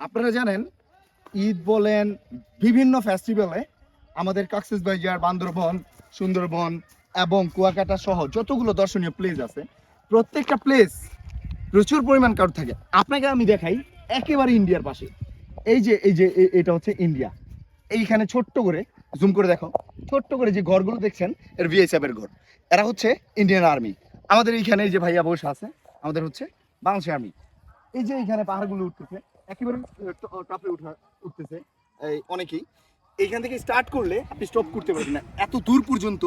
আপনারা জানেন, ঈদ বলেন বিভিন্ন ফেস্টিভ্যালে আমাদের কক্সেস বাজার বান্দরবন, সুন্দরবন এবং কুয়াকাটা সহ যতগুলো দর্শনীয় প্লেস আছে, প্রত্যেকটা প্লেস প্রচুর পরিমাণ কারণ থাকে। আপনাকে আমি দেখাই একেবারে ইন্ডিয়ার পাশে। এই যে এই যে এটা হচ্ছে ইন্ডিয়া এইখানে ছোট্ট করে জুম করে দেখো। ছোট্ট করে যে ঘরগুলো দেখছেন, এর ভিএসএফ এর ঘর। এরা হচ্ছে ইন্ডিয়ান আর্মি আমাদের এইখানে এই যে ভাইয়া বসে আছে, আমাদের হচ্ছে বাংলাদেশ আর্মি এই যে এইখানে পাহাড়গুলো উঠতেছে একেবারে টপে উঠা, উঠতেছে। এই, অনেকেই। এইখান থেকে স্টার্ট করলে আপনি স্টপ করতে পারবেন না। এত দূর পর্যন্ত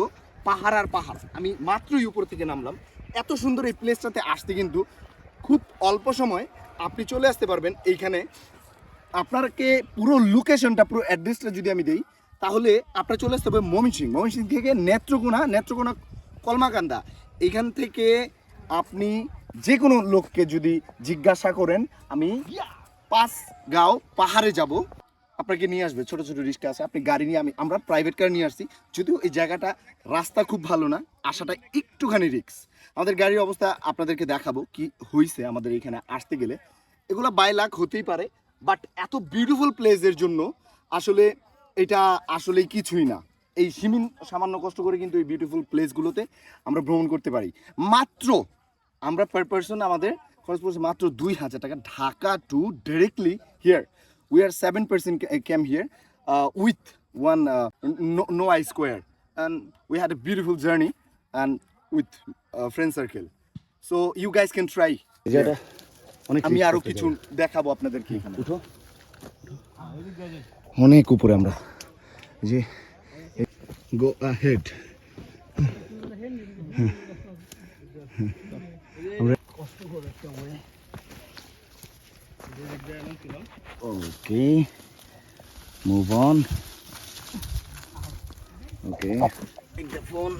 পাহাড় আর পাহাড়। আমি মাত্রই উপর থেকে নামলাম। এত সুন্দর এই প্লেসটাতে আসতে কিন্তু খুব অল্প সময় আপনি চলে আসতে পারবেন। এইখানে আপনাকে পুরো লোকেশনটা পুরো অ্যাড্রেসটা যদি আমি দিই, তাহলে আপনার চলে আসতে হবে ময়মনসিং ময়মনসিং থেকে নেত্রকোনা নেত্রকোনা কলমাকান্দা। এইখান থেকে আপনি যে কোনো লোককে যদি জিজ্ঞাসা করেন, আমি পাঁচ গাঁও পাহাড়ে যাব। আপনাকে নিয়ে আসবে, ছোট ছোট রিস্কা আছে। আপনি গাড়ি নিয়ে আমি আমরা প্রাইভেট কার নিয়ে আসছি। যদিও এই জায়গাটা রাস্তা খুব ভালো না, আসাটা একটুখানি রিক্স আমাদের গাড়ির অবস্থা আপনাদেরকে দেখাবো কি হয়েছে আমাদের এখানে আসতে গেলে। এগুলো বাই লাখ হতেই পারে বাট এত বিউটিফুল প্লেসের জন্য আসলে এটা আসলেই কিছুই না। এই সীমিন সামান্য কষ্ট করে কিন্তু এই বিউটিফুল প্লেসগুলোতে আমরা ভ্রমণ করতে পারি। মাত্র আমরা পার পার্সন আমাদের খরচ পড়ছে মাত্র দুই হাজার টাকা Dhaka to directly here we are seven percent came here with one no I square and we had a beautiful journey and with friend circle so you guys can try আমি আরও কিছু দেখাবো আপনাদেরকে এখানে। উঠো। অনেক উপরে আমরা। যে go head okay move on okay phone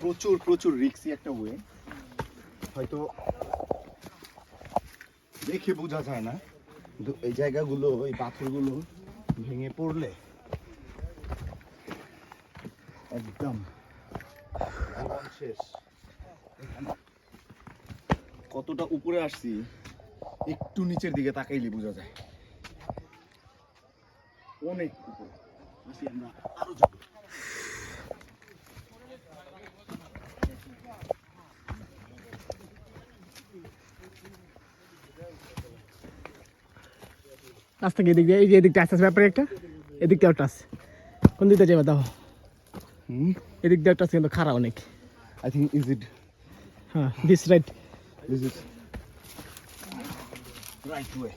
প্রচুর প্রচুর রিক্সি একটা ওয়ে হয়তো দেখে বোঝা যায় না। কিন্তু এই জায়গাগুলো, এই পাথরগুলো ভেঙে পড়লে একদম শেষ। কতটা উপরে আসছি, একটু নিচের দিকে তাকাইলে বোঝা যায়। অনেক উপরে। আসি আমরা আরও রাস্তা গিয়ে এদিক দিয়ে এই যে এদিকটা আসতে আসতে ব্যাপারে একটা। এদিক দিয়ে একটা আছে। কোন দিকটা যাবে দাও হুম? এদিক দিয়ে একটা আছে কিন্তু খারাপ অনেক। I think is it? হ্যাঁ this right this is right way.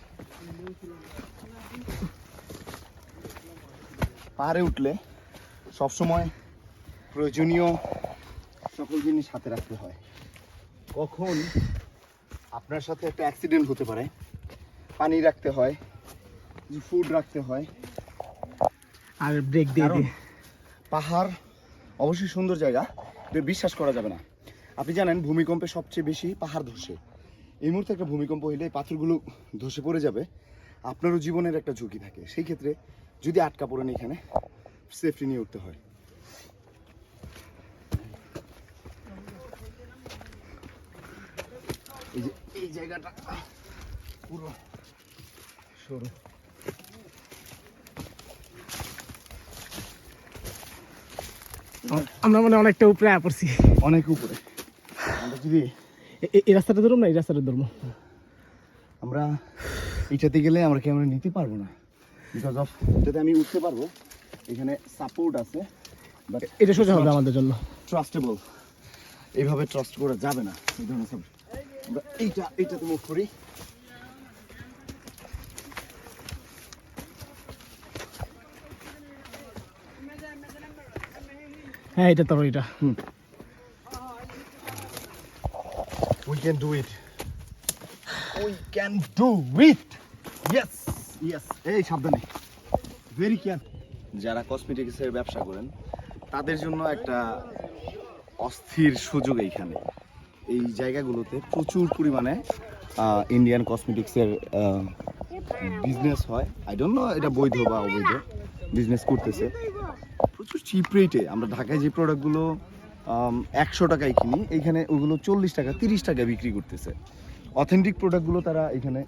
পাহাড়ে উঠলে সবসময় প্রয়োজনীয় সকল জিনিস হাতে রাখতে হয়। কখন আপনার সাথে একটা অ্যাক্সিডেন্ট হতে পারে পানি রাখতে হয় ফুড রাখতে হয়। আর ব্রেক দিয়ে দিয়ে পাহাড় অবশ্যই সুন্দর জায়গা বিশ্বাস করা যাবে না। আপনি জানেন ভূমিকম্পে সবচেয়ে বেশি পাহাড় ধসে। এই মুহূর্তে একটা ভূমিকম্প হইলে এই পাথরগুলো ধসে পড়ে যাবে। আপনারও জীবনের একটা ঝুঁকি থাকে। সেই ক্ষেত্রে যদি আটকা পড়েন এখানে সেফটি নিয়ে উঠতে হয়। এই যে এই জায়গাটা পুরো সরু। আমরা মানে অনেকটা উপরে আয়া পড়ছি। অনেক উপরে। আমরা যদি এই রাস্তাটা ধরুন না? এই রাস্তাটা ধরবো আমরা এইটাতে গেলে আমরা ক্যামেরা নিতে পারব না? বিকজ অফ যাতে আমি উঠতে পারব এখানে সাপোর্ট আছে বাট এটা সোজা হবে আমাদের জন্য। ট্রাস্টেবল এইভাবে ট্রাস্ট করা যাবে না। এই ধরনের সব আমরা এইটা এইটাতে মুখ করি। হ্যাঁ এটা তো এটা। We can do it we can do it yes yes এই সাবধানে। ভেরি কেয়ার যারা কসমেটিক্সের ব্যবসা করেন তাদের জন্য একটা অস্থির সুযোগ এইখানে। এই জায়গাগুলোতে প্রচুর পরিমাণে ইন্ডিয়ান কসমেটিক্সের বিজনেস হয়। আই ডোন্ট নো এটা বৈধ বা অবৈধ। বিজনেস করতেছে। প্রচুর চিপ রেটে আমরা ঢাকায় যে প্রোডাক্টগুলো একশো টাকায় কিনি এইখানে ওগুলো চল্লিশ টাকা তিরিশ টাকা বিক্রি করতেছে। অথেন্টিক প্রোডাক্টগুলো তারা এখানে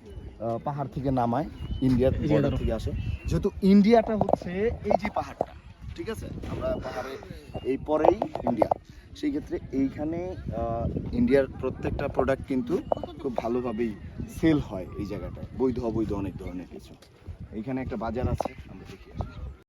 পাহাড় থেকে নামায় ইন্ডিয়ার ধরো। থেকে আসে। যেহেতু ইন্ডিয়াটা হচ্ছে এই যে পাহাড়টা ঠিক আছে? আমরা পাহাড়ে এই পরেই ইন্ডিয়া সেই ক্ষেত্রে এইখানে ইন্ডিয়ার প্রত্যেকটা প্রোডাক্ট কিন্তু খুব ভালোভাবেই সেল হয় এই জায়গাটায়। বৈধ অবৈধ অনেক ধরনের কিছু। এইখানে একটা বাজার আছে